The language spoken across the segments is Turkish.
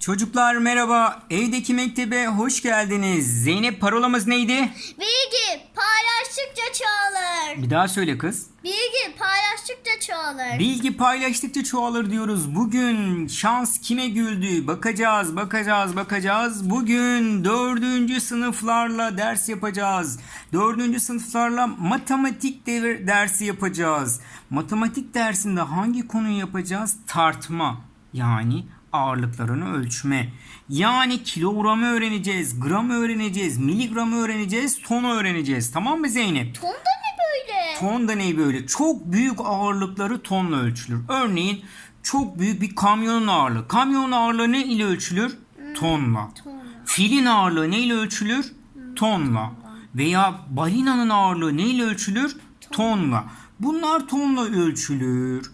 Çocuklar merhaba. Evdeki mektebe hoş geldiniz. Zeynep parolamız neydi? Bilgi paylaştıkça çoğalır. Bir daha söyle kız. Bilgi paylaştıkça çoğalır. Bilgi paylaştıkça çoğalır diyoruz. Bugün şans kime güldü? Bakacağız, bakacağız, bakacağız. Bugün dördüncü sınıflarla ders yapacağız. Dördüncü sınıflarla matematik devir dersi yapacağız. Matematik dersinde hangi konuyu yapacağız? Tartma. Yani ağırlıklarını ölçme. Yani kilogramı öğreneceğiz, gramı öğreneceğiz, miligramı öğreneceğiz, tonu öğreneceğiz. Tamam mı Zeynep? Ton da ne böyle? Ton da ne böyle? Çok büyük ağırlıkları tonla ölçülür. Örneğin çok büyük bir kamyonun ağırlığı. Kamyonun ağırlığı ne ile ölçülür? Tonla. Tonla. Filin ağırlığı ne ile ölçülür? Tonla. Veya balinanın ağırlığı ne ile ölçülür? Tonla. Bunlar tonla ölçülür.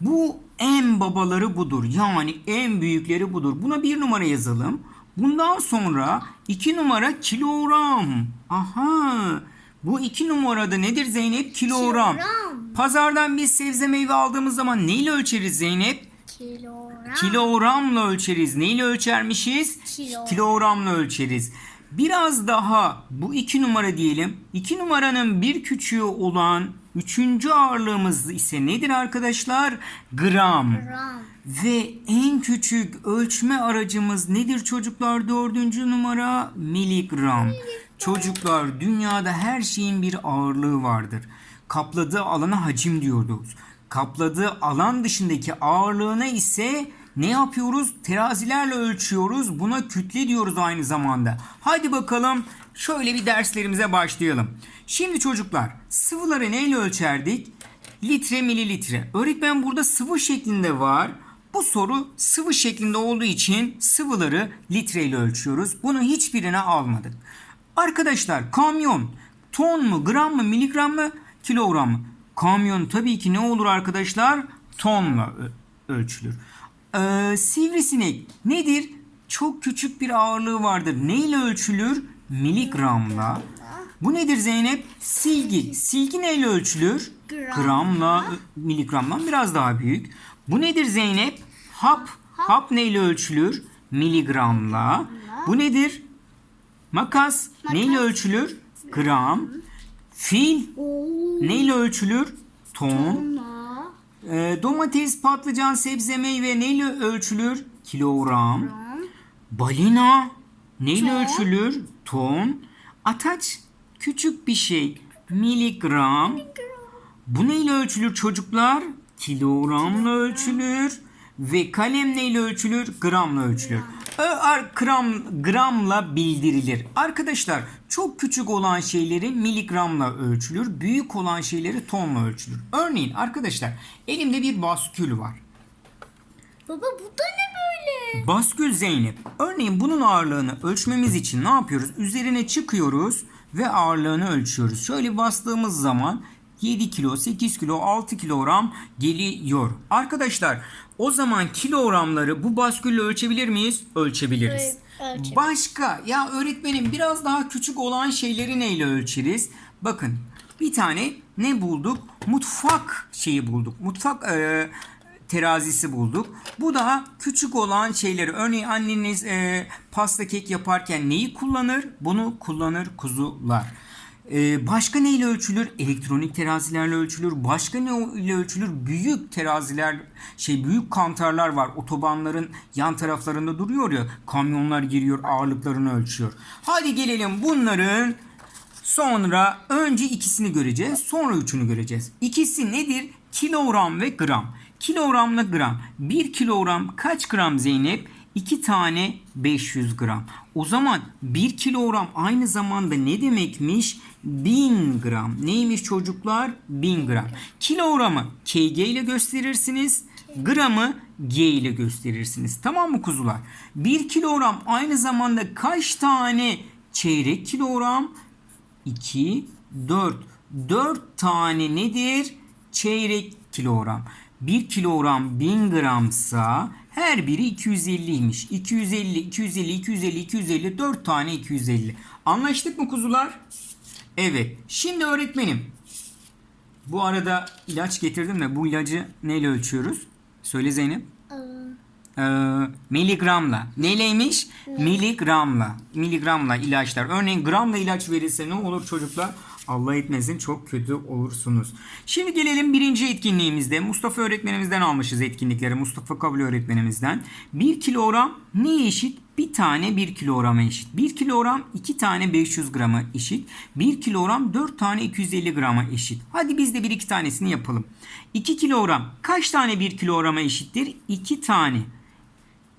Bu en babaları budur. Yani en büyükleri budur. Buna bir numara yazalım. Bundan sonra iki numara kilogram. Aha. Bu iki numarada nedir Zeynep? Kilogram. Kilogram. Pazardan biz sebze meyve aldığımız zaman neyle ölçeriz Zeynep? Kilogram. Kilogramla ölçeriz. Neyle ölçermişiz? Kilo. Kilogramla ölçeriz. Biraz daha bu iki numara diyelim. İki numaranın bir küçüğü olan üçüncü ağırlığımız ise nedir arkadaşlar? Gram. Gram. Ve en küçük ölçme aracımız nedir çocuklar? Dördüncü numara miligram. Çocuklar dünyada her şeyin bir ağırlığı vardır. Kapladığı alana hacim diyoruz. Kapladığı alan dışındaki ağırlığına ise ne yapıyoruz? Terazilerle ölçüyoruz. Buna kütle diyoruz aynı zamanda. Hadi bakalım şöyle bir derslerimize başlayalım. Şimdi çocuklar sıvıları neyle ölçerdik? Litre mililitre. Öğretmen burada sıvı şeklinde var. Bu soru sıvı şeklinde olduğu için sıvıları litreyle ölçüyoruz. Bunu hiçbirine almadık. Arkadaşlar kamyon ton mu, gram mı, miligram mı, kilogram mı? Kamyon tabii ki ne olur arkadaşlar? Tonla ölçülür. Ee, sivrisinek nedir? Çok küçük bir ağırlığı vardır. Neyle ölçülür? Miligramla. Bu nedir Zeynep? Silgi. Silgi neyle ölçülür? Gramla. Miligramdan biraz daha büyük. Bu nedir Zeynep? Hap. Hap neyle ölçülür? Miligramla. Bu nedir? Makas. Neyle ölçülür? Gram. Fil neyle ölçülür? Ton. Ee, domates, patlıcan, sebze, meyve neyle ölçülür? Kilogram. Balina neyle Ton. ölçülür? Ton. Ataç küçük bir şey. Miligram. Bu neyle ölçülür çocuklar? Kilogramla ölçülür. Ve kalem neyle ölçülür? Gramla ölçülür. Gram, gramla bildirilir. Arkadaşlar çok küçük olan şeyleri miligramla ölçülür. Büyük olan şeyleri tonla ölçülür. Örneğin arkadaşlar elimde bir baskül var. Baba bu da ne böyle? Baskül Zeynep. Örneğin bunun ağırlığını ölçmemiz için ne yapıyoruz? Üzerine çıkıyoruz ve ağırlığını ölçüyoruz. Şöyle bastığımız zaman 7 kilo, 8 kilo, 6 kilogram geliyor. Arkadaşlar o zaman kilogramları bu baskülle ölçebilir miyiz? Ölçebiliriz. Evet, ölçeriz. Başka ya öğretmenim biraz daha küçük olan şeyleri neyle ölçeriz? Bakın bir tane ne bulduk? Mutfak şeyi bulduk. Mutfak e, terazisi bulduk. Bu daha küçük olan şeyleri. Örneğin anneniz e, pasta kek yaparken neyi kullanır? Bunu kullanır kuzular. E, başka neyle ölçülür? Elektronik terazilerle ölçülür. Başka ne ile ölçülür? Büyük teraziler, şey büyük kantarlar var. Otobanların yan taraflarında duruyor ya. Kamyonlar giriyor, ağırlıklarını ölçüyor. Hadi gelelim bunların Sonra önce ikisini göreceğiz, sonra üçünü göreceğiz. İkisi nedir? Kilogram ve gram. Kilogramla gram. 1 kilogram kaç gram Zeynep? 2 tane 500 gram. O zaman 1 kilogram aynı zamanda ne demekmiş? 1000 gram. Neymiş çocuklar? 1000 gram. Kilogramı KG ile gösterirsiniz. Gramı G ile gösterirsiniz. Tamam mı kuzular? 1 kilogram aynı zamanda kaç tane çeyrek kilogram? 2, 4. 4 tane nedir? Çeyrek kilogram. 1 kilogram 1000 gramsa her biri 250'ymiş. 250, 250, 250, 250, 4 tane 250. Anlaştık mı kuzular? Evet. Şimdi öğretmenim. Bu arada ilaç getirdim de bu ilacı neyle ölçüyoruz? Söyle Zeynep. Ee, e, miligramla. Neyleymiş? Miligramla. Miligramla ilaçlar. Örneğin gramla ilaç verilse ne olur çocuklar? Allah etmesin çok kötü olursunuz. Şimdi gelelim birinci etkinliğimizde. Mustafa öğretmenimizden almışız etkinlikleri. Mustafa Kabul öğretmenimizden. 1 kilogram neye eşit? Bir tane 1 kilograma eşit. 1 kilogram 2 tane 500 grama eşit. 1 kilogram 4 tane 250 grama eşit. Hadi biz de 1-2 tanesini yapalım. 2 kilogram kaç tane 1 kilograma eşittir? 2 tane.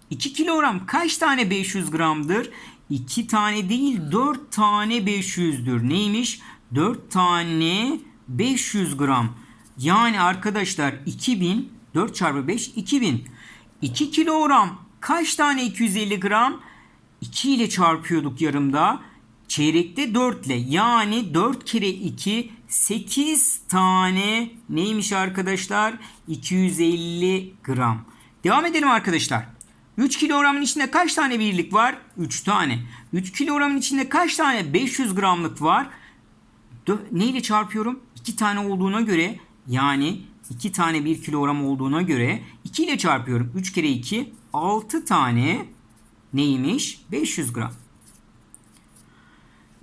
2 kilogram kaç tane 500 gramdır? 2 tane değil 4 tane 500'dür. Neymiş? 4 tane 500 gram. Yani arkadaşlar 2000 4 çarpı 5 2000. 2 kilogram kaç tane 250 gram? 2 ile çarpıyorduk yarımda. Çeyrekte 4 ile yani 4 kere 2 8 tane neymiş arkadaşlar? 250 gram. Devam edelim arkadaşlar. 3 kilogramın içinde kaç tane birlik var? 3 tane. 3 kilogramın içinde kaç tane 500 gramlık var? Dö- neyle çarpıyorum? 2 tane olduğuna göre yani 2 tane 1 kilogram olduğuna göre 2 ile çarpıyorum. 3 kere 2 6 tane neymiş? 500 gram.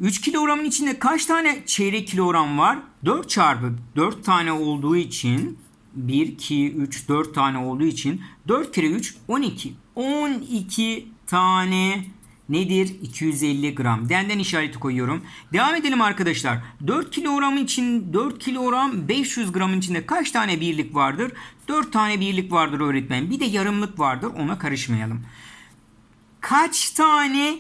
3 kilogramın içinde kaç tane çeyrek kilogram var? 4 çarpı 4 tane olduğu için 1, 2, 3, 4 tane olduğu için 4 kere 3 12. 12 tane nedir? 250 gram. Denden işareti koyuyorum. Devam edelim arkadaşlar. 4 kilogram için 4 kilogram 500 gramın içinde kaç tane birlik vardır? 4 tane birlik vardır öğretmen. Bir de yarımlık vardır. Ona karışmayalım. Kaç tane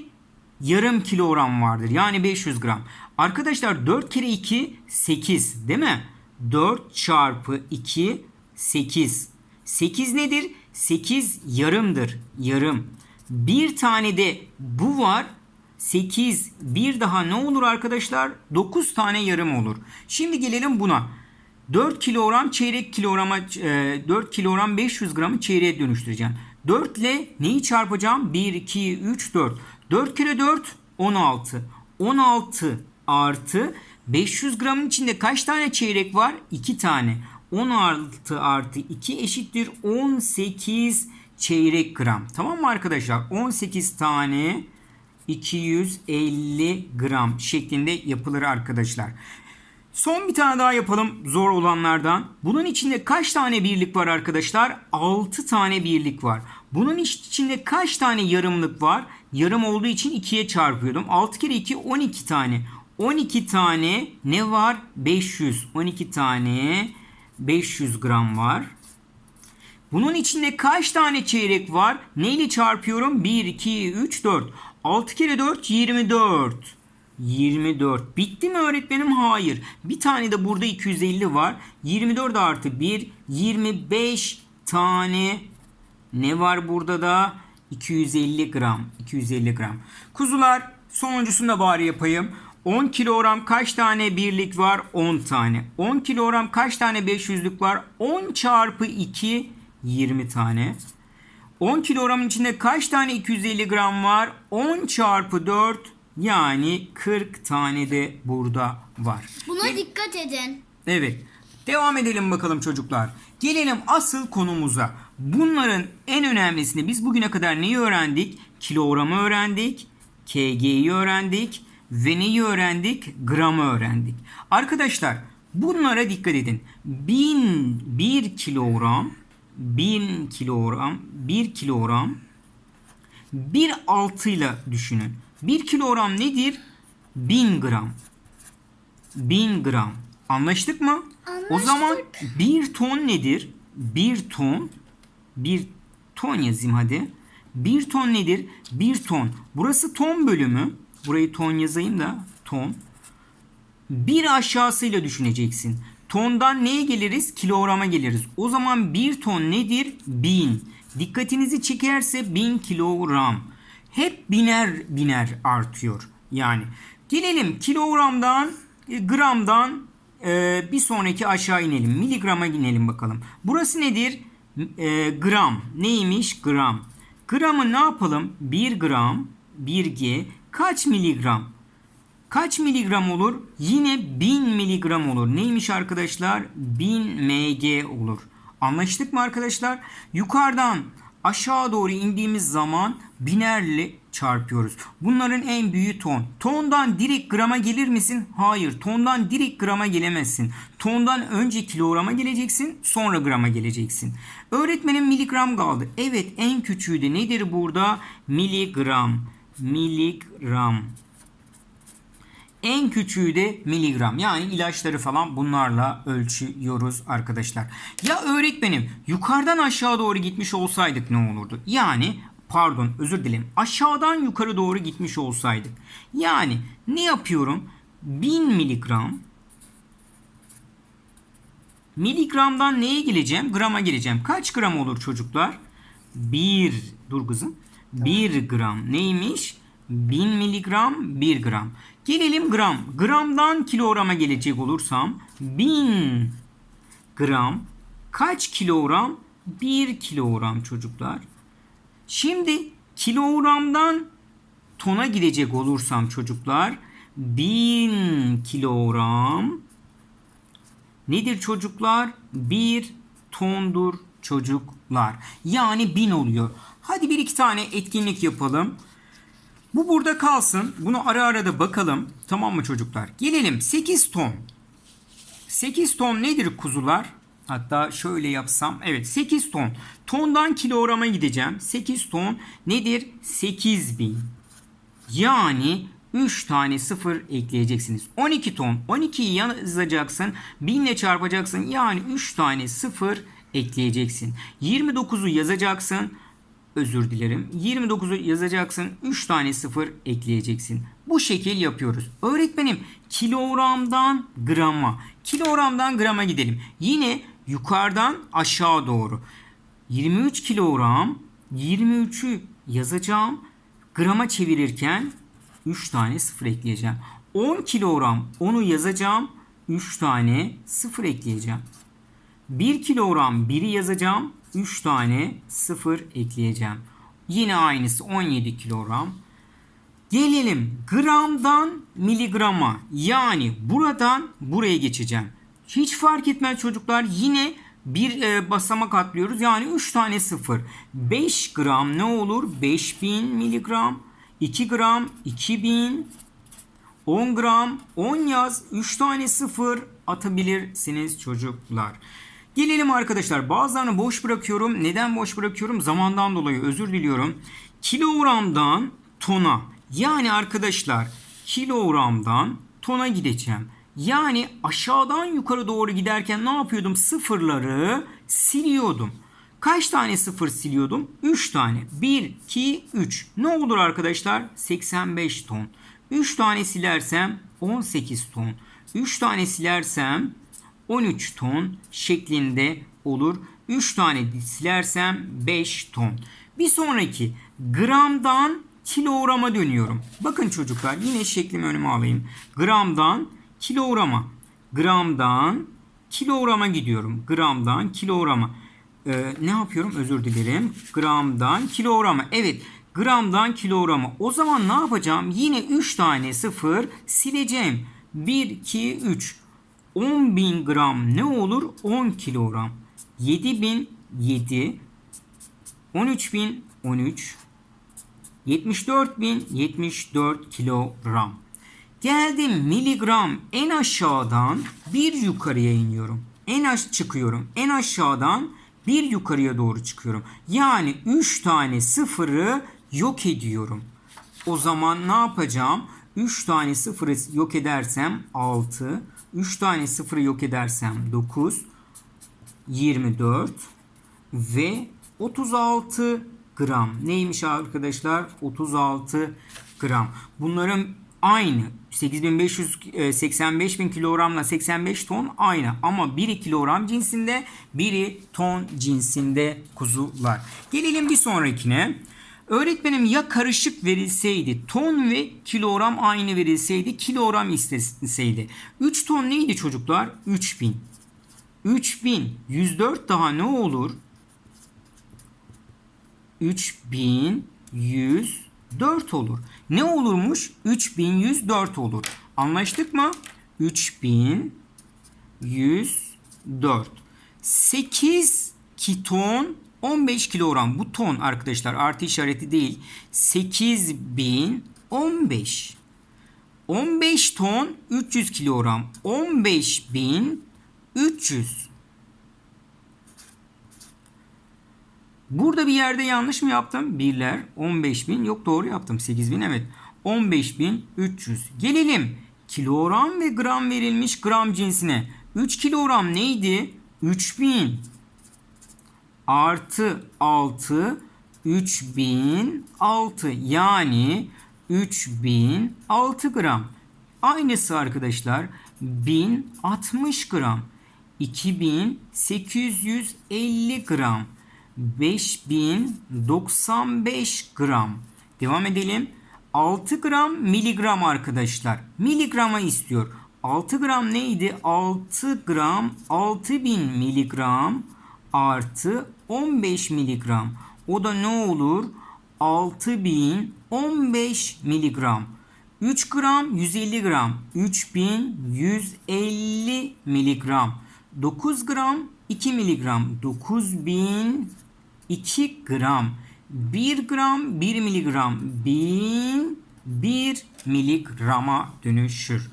yarım kilogram vardır? Yani 500 gram. Arkadaşlar 4 kere 2 8 değil mi? 4 çarpı 2 8. 8 nedir? 8 yarımdır. Yarım. Bir tane de bu var. 8 bir daha ne olur arkadaşlar? 9 tane yarım olur. Şimdi gelelim buna. 4 kilogram çeyrek kilograma e, 4 kilogram 500 gramı çeyreğe dönüştüreceğim. 4 ile neyi çarpacağım? 1, 2, 3, 4. 4 kere 4 16. 16 artı 500 gramın içinde kaç tane çeyrek var? 2 tane. 16 artı 2 eşittir 18 çeyrek gram. Tamam mı arkadaşlar? 18 tane 250 gram şeklinde yapılır arkadaşlar. Son bir tane daha yapalım zor olanlardan. Bunun içinde kaç tane birlik var arkadaşlar? 6 tane birlik var. Bunun içinde kaç tane yarımlık var? Yarım olduğu için 2'ye çarpıyordum. 6 kere 2 12 tane. 12 tane ne var? 500. 12 tane 500 gram var. Bunun içinde kaç tane çeyrek var? Neyle çarpıyorum? 1, 2, 3, 4. 6 kere 4 24. 24. Bitti mi öğretmenim? Hayır. Bir tane de burada 250 var. 24 artı 1 25 tane ne var burada da? 250 gram. 250 gram. Kuzular sonuncusunu da bari yapayım. 10 kilogram kaç tane birlik var? 10 tane. 10 kilogram kaç tane 500'lük var? 10 çarpı 2 20 tane. 10 kilogramın içinde kaç tane 250 gram var? 10 çarpı 4 yani 40 tane de burada var. Buna dikkat edin. Evet. Devam edelim bakalım çocuklar. Gelelim asıl konumuza. Bunların en önemlisini biz bugüne kadar neyi öğrendik? Kilogramı öğrendik, kg'yi öğrendik ve neyi öğrendik? Gramı öğrendik. Arkadaşlar bunlara dikkat edin. 1000 1 kilogram 1000 kilogram 1 kilogram bir altıyla düşünün. 1 kilogram nedir? 1000 gram. 1000 gram. Anlaştık mı? O Anlaştık. zaman 1 ton nedir? 1 ton 1 ton yazayım hadi. 1 ton nedir? 1 ton. Burası ton bölümü. Burayı ton yazayım da ton. Bir aşağısıyla düşüneceksin. Tondan neye geliriz? Kilograma geliriz. O zaman 1 ton nedir? 1000. Dikkatinizi çekerse 1000 kilogram. Hep biner biner artıyor. Yani gelelim kilogramdan e, gramdan e, bir sonraki aşağı inelim. Miligrama inelim bakalım. Burası nedir? E, gram. Neymiş? Gram. Gramı ne yapalım? 1 gram 1G kaç miligram? Kaç miligram olur? Yine 1000 miligram olur. Neymiş arkadaşlar? 1000 mg olur. Anlaştık mı arkadaşlar? Yukarıdan aşağı doğru indiğimiz zaman binerle çarpıyoruz. Bunların en büyüğü ton. Tondan direkt grama gelir misin? Hayır. Tondan direkt grama gelemezsin. Tondan önce kilograma geleceksin, sonra grama geleceksin. Öğretmenim miligram kaldı. Evet, en küçüğü de nedir burada? Miligram. Miligram. En küçüğü de miligram. Yani ilaçları falan bunlarla ölçüyoruz arkadaşlar. Ya öğretmenim yukarıdan aşağı doğru gitmiş olsaydık ne olurdu? Yani pardon özür dilerim. Aşağıdan yukarı doğru gitmiş olsaydık. Yani ne yapıyorum? 1000 miligram Miligramdan neye geleceğim? Grama geleceğim. Kaç gram olur çocuklar? 1 dur kızım. 1 gram neymiş? 1000 miligram 1 gram. Gelelim gram. Gramdan kilograma gelecek olursam 1000 gram kaç kilogram? 1 kilogram çocuklar. Şimdi kilogramdan tona gidecek olursam çocuklar 1000 kilogram nedir çocuklar? 1 tondur çocuklar. Yani 1000 oluyor. Hadi bir iki tane etkinlik yapalım. Bu burada kalsın. Bunu ara ara da bakalım. Tamam mı çocuklar? Gelelim 8 ton. 8 ton nedir kuzular? Hatta şöyle yapsam. Evet 8 ton. Tondan kilograma gideceğim. 8 ton nedir? 8000. Yani 3 tane sıfır ekleyeceksiniz. 12 ton. 12'yi yazacaksın. 1000 ile çarpacaksın. Yani 3 tane sıfır ekleyeceksin. 29'u yazacaksın. Özür dilerim. 29'u yazacaksın. 3 tane sıfır ekleyeceksin. Bu şekil yapıyoruz. Öğretmenim kilogramdan grama. Kilogramdan grama gidelim. Yine yukarıdan aşağı doğru. 23 kilogram 23'ü yazacağım. Grama çevirirken 3 tane sıfır ekleyeceğim. 10 kilogram 10'u yazacağım. 3 tane sıfır ekleyeceğim. 1 kilogram 1'i yazacağım. 3 tane sıfır ekleyeceğim. Yine aynısı 17 kilogram. Gelelim gramdan miligrama. Yani buradan buraya geçeceğim. Hiç fark etmez çocuklar. Yine bir e, basamak atlıyoruz. Yani 3 tane sıfır. 5 gram ne olur? 5000 miligram. 2 gram 2000. 10 gram 10 yaz 3 tane sıfır atabilirsiniz çocuklar. Gelelim arkadaşlar bazılarını boş bırakıyorum. Neden boş bırakıyorum? Zamandan dolayı özür diliyorum. Kilogramdan tona yani arkadaşlar kilogramdan tona gideceğim. Yani aşağıdan yukarı doğru giderken ne yapıyordum? Sıfırları siliyordum. Kaç tane sıfır siliyordum? 3 tane. 1, 2, 3. Ne olur arkadaşlar? 85 ton. 3 tane silersem 18 ton. 3 tane silersem 13 ton şeklinde olur. 3 tane silersem 5 ton. Bir sonraki gramdan kilograma dönüyorum. Bakın çocuklar yine şeklimi önüme alayım. Gramdan kilograma. Gramdan kilograma gidiyorum. Gramdan kilograma. Ee, ne yapıyorum? Özür dilerim. Gramdan kilograma. Evet. Gramdan kilograma. O zaman ne yapacağım? Yine 3 tane sıfır sileceğim. 1, 2, 3. 10.000 gram ne olur? 10 kilogram. 7.000 7. 13.000 13. 74.000 74 kilogram. Geldim miligram en aşağıdan bir yukarıya iniyorum. En aş çıkıyorum. En aşağıdan bir yukarıya doğru çıkıyorum. Yani 3 tane sıfırı yok ediyorum. O zaman ne yapacağım? 3 tane sıfırı yok edersem 6. 3 tane sıfırı yok edersem 9. 24 ve 36 gram. Neymiş arkadaşlar? 36 gram. Bunların aynı. 8500 85 bin kilogramla 85 ton aynı ama biri kilogram cinsinde biri ton cinsinde kuzular. Gelelim bir sonrakine. Öğretmenim ya karışık verilseydi ton ve kilogram aynı verilseydi kilogram isteseydi. 3 ton neydi çocuklar? 3000. 3000 104 daha ne olur? 3104 olur. Ne olurmuş? 3104 olur. Anlaştık mı? 3104. 8 kiton 15 kilogram. Bu ton arkadaşlar artı işareti değil. 8015. 15 ton 300 kilogram. 15300. Burada bir yerde yanlış mı yaptım? Birler 15.000 yok doğru yaptım 8.000 evet 15.300 gelelim kilogram ve gram verilmiş gram cinsine 3 kilogram neydi 3000 artı 6 3006 yani 3006 gram aynısı arkadaşlar 1060 gram 2850 gram 5095 gram. Devam edelim. 6 gram miligram arkadaşlar. Miligrama istiyor. 6 gram neydi? 6 gram 6000 miligram artı 15 miligram. O da ne olur? 6015 miligram. 3 gram 150 gram. 3150 miligram. 9 gram 2 miligram. 9000 2 gram. 1 gram 1 miligram. 1000 1 miligrama dönüşür.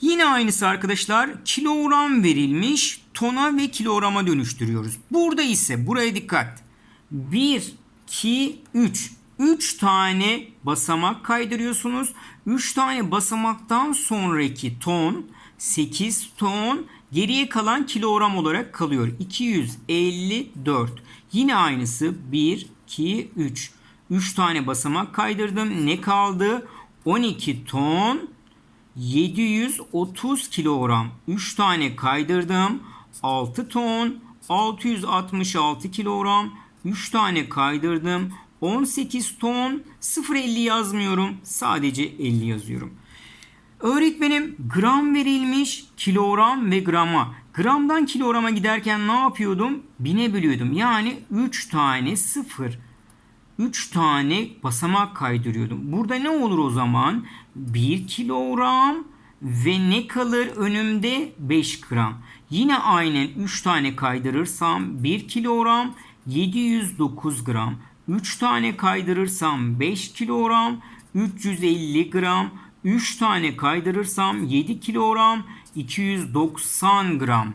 Yine aynısı arkadaşlar kilogram verilmiş tona ve kilograma dönüştürüyoruz. Burada ise buraya dikkat. 1, 2, 3. 3 tane basamak kaydırıyorsunuz. 3 tane basamaktan sonraki ton 8 ton geriye kalan kilogram olarak kalıyor. 254. Yine aynısı 1, 2, 3. 3 tane basamak kaydırdım. Ne kaldı? 12 ton 730 kilogram. 3 tane kaydırdım. 6 ton 666 kilogram. 3 tane kaydırdım. 18 ton 0.50 yazmıyorum. Sadece 50 yazıyorum. Öğretmenim gram verilmiş kilogram ve grama. Gramdan kilograma giderken ne yapıyordum? Bine bölüyordum. Yani 3 tane 0. 3 tane basamak kaydırıyordum. Burada ne olur o zaman? 1 kilogram ve ne kalır önümde? 5 gram. Yine aynen 3 tane kaydırırsam 1 kilogram 709 gram. 3 tane kaydırırsam 5 kilogram 350 gram. 3 tane kaydırırsam 7 kilogram 290 gram.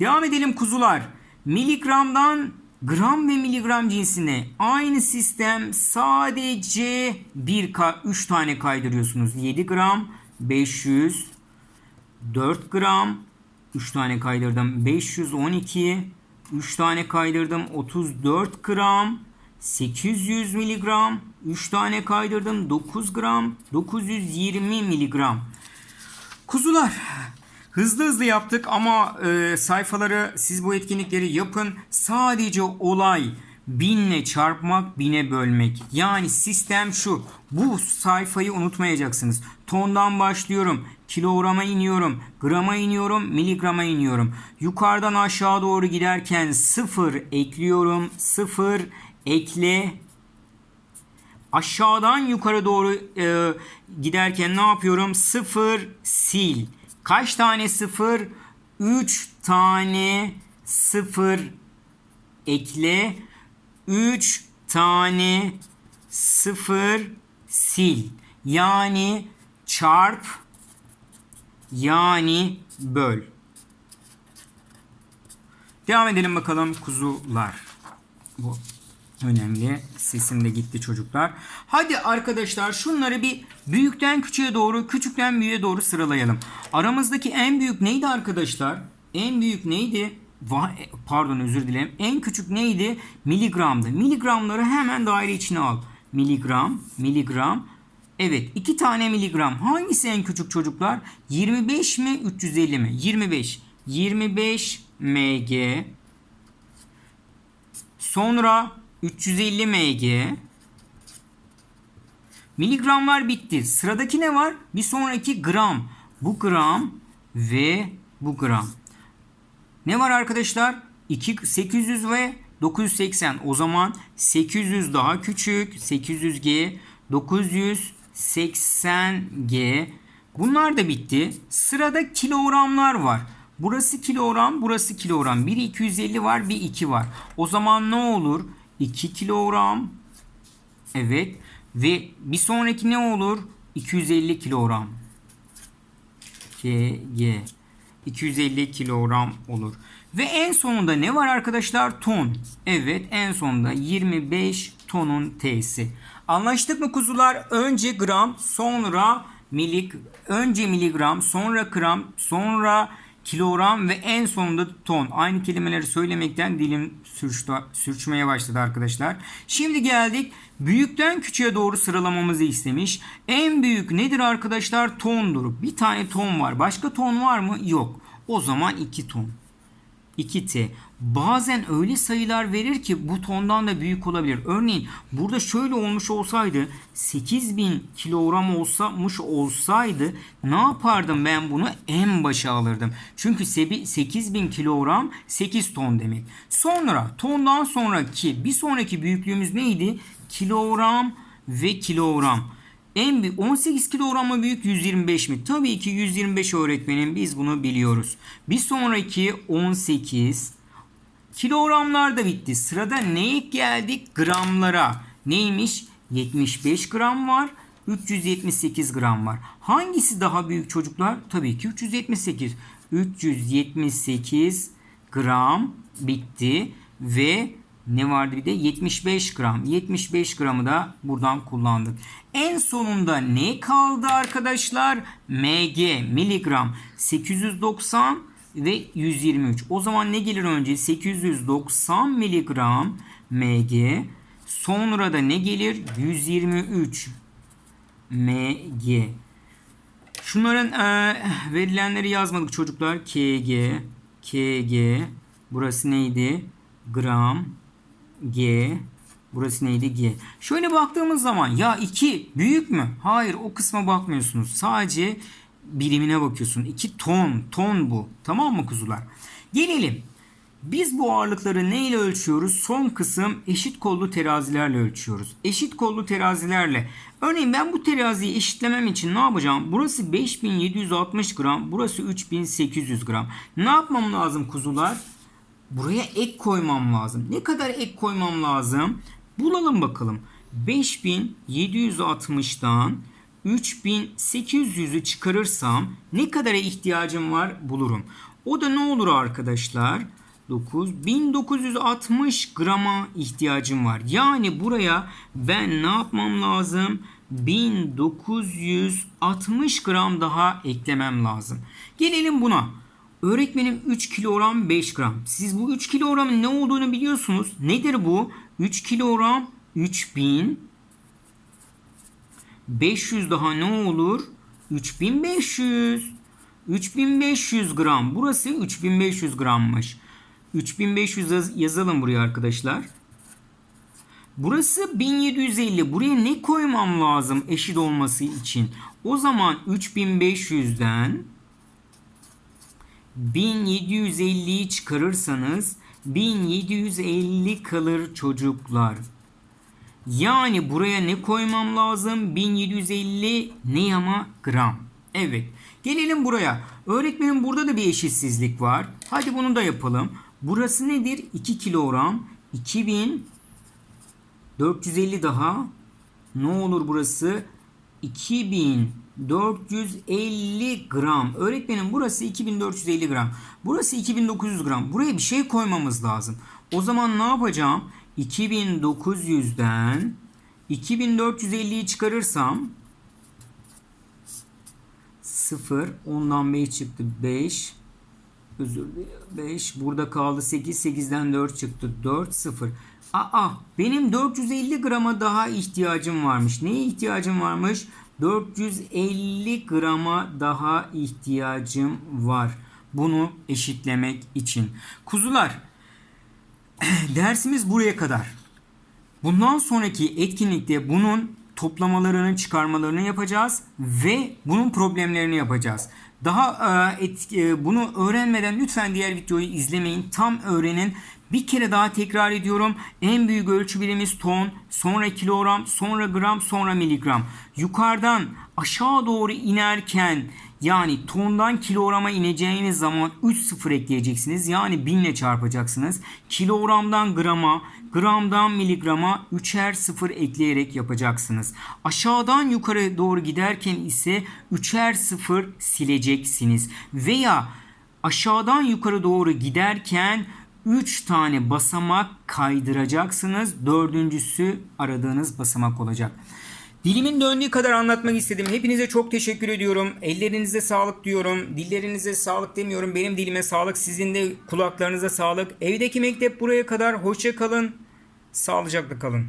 Devam edelim kuzular. Miligramdan gram ve miligram cinsine aynı sistem sadece 1 3 tane kaydırıyorsunuz. 7 gram 500 4 gram 3 tane kaydırdım. 512 3 tane kaydırdım. 34 gram. 800 miligram. 3 tane kaydırdım. 9 gram. 920 miligram. Kuzular hızlı hızlı yaptık ama e, sayfaları siz bu etkinlikleri yapın. Sadece olay binle çarpmak, bine bölmek. Yani sistem şu. Bu sayfayı unutmayacaksınız. Tondan başlıyorum. Kilograma iniyorum. Grama iniyorum. Miligrama iniyorum. Yukarıdan aşağı doğru giderken sıfır ekliyorum. Sıfır ekle aşağıdan yukarı doğru e, giderken ne yapıyorum? Sıfır sil. Kaç tane sıfır? 3 tane sıfır ekle. 3 tane sıfır sil. Yani çarp yani böl. Devam edelim bakalım kuzular. Bu önemli. Sesim de gitti çocuklar. Hadi arkadaşlar şunları bir büyükten küçüğe doğru, küçükten büyüğe doğru sıralayalım. Aramızdaki en büyük neydi arkadaşlar? En büyük neydi? Pardon özür dilerim. En küçük neydi? Miligramdı. Miligramları hemen daire içine al. Miligram, miligram. Evet iki tane miligram. Hangisi en küçük çocuklar? 25 mi 350 mi? 25. 25 mg. Sonra 350 mg. Miligramlar bitti. Sıradaki ne var? Bir sonraki gram. Bu gram ve bu gram. Ne var arkadaşlar? 2, 800 ve 980. O zaman 800 daha küçük. 800G. 980G. Bunlar da bitti. Sırada kilogramlar var. Burası kilogram, burası kilogram. Bir 250 var, bir 2 var. O zaman ne olur? 2 kilogram. Evet. Ve bir sonraki ne olur? 250 kilogram. KG. 250 kilogram olur. Ve en sonunda ne var arkadaşlar? Ton. Evet en sonunda 25 tonun T'si. Anlaştık mı kuzular? Önce gram, sonra milik, önce miligram, sonra gram, sonra kilogram ve en sonunda ton. Aynı kelimeleri söylemekten dilim sürçtü, sürçmeye başladı arkadaşlar. Şimdi geldik. Büyükten küçüğe doğru sıralamamızı istemiş. En büyük nedir arkadaşlar? Tondur. Bir tane ton var. Başka ton var mı? Yok. O zaman 2 ton. 2T. Bazen öyle sayılar verir ki bu tondan da büyük olabilir. Örneğin burada şöyle olmuş olsaydı 8000 kilogram olsamış olsaydı ne yapardım ben bunu en başa alırdım. Çünkü 8000 kilogram 8 ton demek. Sonra tondan sonraki bir sonraki büyüklüğümüz neydi? Kilogram ve kilogram. En büyük 18 kilogram mı büyük 125 mi? Tabii ki 125 öğretmenim biz bunu biliyoruz. Bir sonraki 18 kilogramlar da bitti. Sırada neye geldik? Gramlara. Neymiş? 75 gram var. 378 gram var. Hangisi daha büyük çocuklar? Tabii ki 378. 378 gram bitti ve ne vardı bir de 75 gram. 75 gramı da buradan kullandık. En sonunda ne kaldı arkadaşlar? mg miligram 890 ve 123. O zaman ne gelir önce? 890 miligram mg. Sonra da ne gelir? 123 mg. Şunların e, verilenleri yazmadık çocuklar. kg, kg. Burası neydi? Gram, G. Burası neydi? G. Şöyle baktığımız zaman ya 2 büyük mü? Hayır o kısma bakmıyorsunuz. Sadece birimine bakıyorsun. 2 ton. Ton bu. Tamam mı kuzular? Gelelim. Biz bu ağırlıkları neyle ölçüyoruz? Son kısım eşit kollu terazilerle ölçüyoruz. Eşit kollu terazilerle. Örneğin ben bu teraziyi eşitlemem için ne yapacağım? Burası 5760 gram, burası 3800 gram. Ne yapmam lazım kuzular? Buraya ek koymam lazım. Ne kadar ek koymam lazım? Bulalım bakalım. 5760'dan 3800'ü çıkarırsam ne kadara ihtiyacım var bulurum. O da ne olur arkadaşlar? 9 1960 grama ihtiyacım var. Yani buraya ben ne yapmam lazım? 1960 gram daha eklemem lazım. Gelelim buna. Öğretmenim 3 kilogram 5 gram. Siz bu 3 kilogramın ne olduğunu biliyorsunuz. Nedir bu? 3 kilogram 3000 500 daha ne olur? 3500 3500 gram. Burası 3500 grammış. 3500 yaz- yazalım buraya arkadaşlar. Burası 1750. Buraya ne koymam lazım eşit olması için? O zaman 3500'den 1750'yi çıkarırsanız 1750 kalır çocuklar. Yani buraya ne koymam lazım? 1750 ne ama gram. Evet. Gelelim buraya. Öğretmenim burada da bir eşitsizlik var. Hadi bunu da yapalım. Burası nedir? 2 kilogram. 2450 daha. Ne olur burası? 2450 gram. Öğretmenim burası 2450 gram. Burası 2900 gram. Buraya bir şey koymamız lazım. O zaman ne yapacağım? 2900'den 2450'yi çıkarırsam 0 ondan 5 çıktı 5 özür dilerim 5 burada kaldı 8 8'den 4 çıktı 4 0 Aa benim 450 grama daha ihtiyacım varmış. Neye ihtiyacım varmış? 450 grama daha ihtiyacım var. Bunu eşitlemek için. Kuzular dersimiz buraya kadar. Bundan sonraki etkinlikte bunun toplamalarını, çıkarmalarını yapacağız ve bunun problemlerini yapacağız. Daha e, et, e, bunu öğrenmeden lütfen diğer videoyu izlemeyin. Tam öğrenin. Bir kere daha tekrar ediyorum. En büyük ölçü birimimiz ton, sonra kilogram, sonra gram, sonra miligram. Yukarıdan aşağı doğru inerken yani tondan kilograma ineceğiniz zaman 3 sıfır ekleyeceksiniz. Yani 1000 ile çarpacaksınız. Kilogramdan grama, gramdan miligrama 3'er sıfır ekleyerek yapacaksınız. Aşağıdan yukarı doğru giderken ise 3'er sıfır sileceksiniz. Veya aşağıdan yukarı doğru giderken 3 tane basamak kaydıracaksınız. Dördüncüsü aradığınız basamak olacak. Dilimin döndüğü kadar anlatmak istedim. Hepinize çok teşekkür ediyorum. Ellerinize sağlık diyorum. Dillerinize sağlık demiyorum. Benim dilime sağlık. Sizin de kulaklarınıza sağlık. Evdeki mektep buraya kadar. Hoşça kalın. Sağlıcakla kalın.